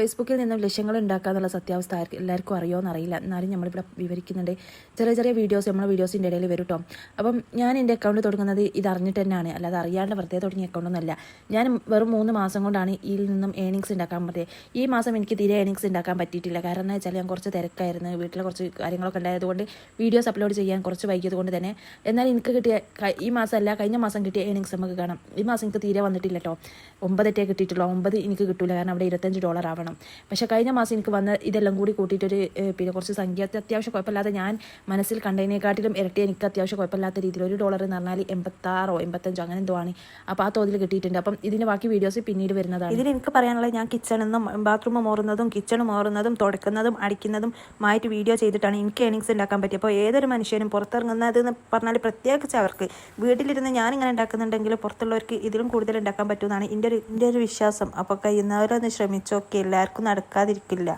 ഫേസ്ബുക്കിൽ നിന്നും ലക്ഷ്യങ്ങൾ ഉണ്ടാക്കുക എന്നുള്ള സത്യാവസ്ഥ എല്ലാവർക്കും അറിയോ എന്നറിയില്ല. എന്നാലും നമ്മളിവിടെ വിവരിക്കുന്നുണ്ട്. ചെറിയ ചെറിയ വീഡിയോസ് നമ്മളെ വീഡിയോസിന്റെ ഇടയിൽ വരും കേട്ടോ അപ്പം ഞാൻ എന്റെ അക്കൗണ്ട് തുടങ്ങുന്നത് ഇത് അറിഞ്ഞിട്ട് തന്നെയാണ്. അല്ലാതെ അറിയാണ്ട് വെറുതെ തുടങ്ങിയ അക്കൗണ്ടൊന്നുമല്ല ഞാൻ വെറും മൂന്ന് മാസം കൊണ്ടാണ് ഇതിൽ നിന്നും ഏണിങ്സ് ഉണ്ടാക്കാൻ പറ്റിയത് ഈ മാസം എനിക്ക് തീരെ ഏണിങ്സ് ഉണ്ടാക്കാൻ പറ്റിയിട്ടില്ല. കാരണം എന്ന് വെച്ചാൽ ഞാൻ കുറച്ച് തിരക്കായിരുന്നു. വീട്ടിലെ കുറച്ച് കാര്യങ്ങളൊക്കെ ഉണ്ടായതുകൊണ്ട് വീഡിയോസ് അപ്ലോഡ് ചെയ്യാൻ കുറച്ച് വൈകിയത് കൊണ്ട് തന്നെ. എന്നാൽ എനിക്ക് കിട്ടിയ ഈ ഈ മാസമല്ല കഴിഞ്ഞ മാസം കിട്ടിയ ഏണിങ്സ് നമുക്ക് കാണാം. ഈ മാസം എനിക്ക് തീരെ വന്നിട്ടില്ല കേട്ടോ ഒമ്പതെറ്റേ കിട്ടിയിട്ടുള്ളൂ. ഒമ്പത് എനിക്ക് കിട്ടില്ല കാരണം അവിടെ ഇരുപത്തഞ്ച് ഡോളർ ആവണം. പക്ഷേ കഴിഞ്ഞ മാസം എനിക്ക് വന്ന ഇതെല്ലാം കൂടി കൂട്ടിയിട്ടൊരു പിന്നെ കുറച്ച് സംഖ്യ അത്യാവശ്യം കുഴപ്പമില്ലാതെ ഞാൻ മനസ്സിൽ കണ്ടതിനെക്കാട്ടിലും ഇരട്ടി എനിക്ക് അത്യാവശ്യം കുഴപ്പമില്ലാത്ത രീതിയിൽ ഒരു ഡോളർ എന്ന് പറഞ്ഞാൽ എൺപത്താറോ എൺപത്തഞ്ചോ അങ്ങനെ എന്തോ ആണ്. അപ്പോൾ ആ തോതിൽ കിട്ടിയിട്ടുണ്ട്. അപ്പം ഇതിന്റെ ബാക്കി വീഡിയോസ് പിന്നീട് വരുന്നതാണ്. ഇതിൽ എനിക്ക് പറയാനുള്ളത് ഞാൻ കിച്ചണിൽ നിന്നും ബാത്റൂം മോറുന്നതും കിച്ചൺ മോറുന്നതും തുടക്കുന്നതും അടിക്കുന്നതും മായിട്ട് വീഡിയോ ചെയ്തിട്ടാണ് എനിക്ക് ഏണിങ്സ് ഉണ്ടാക്കാൻ പറ്റിയത് അപ്പോൾ ഏതൊരു മനുഷ്യനും പുറത്തിറങ്ങുന്നത് എന്ന് പറഞ്ഞാൽ പ്രത്യേകിച്ച് അവർക്ക് വീട്ടിലിരുന്ന് ഞാനിങ്ങനെ ഉണ്ടാക്കുന്നുണ്ടെങ്കിൽ പുറത്തുള്ളവർക്ക് ഇതിലും കൂടുതൽ ഉണ്ടാക്കാൻ പറ്റുമെന്നാണ് എന്റെ ഒരു എന്റെ ഒരു വിശ്വാസം. അപ്പോൾ കഴിയുന്നവരൊന്ന് ശ്രമിച്ചോക്കെ എല്ലാവർക്കും നടക്കാതിരിക്കില്ല.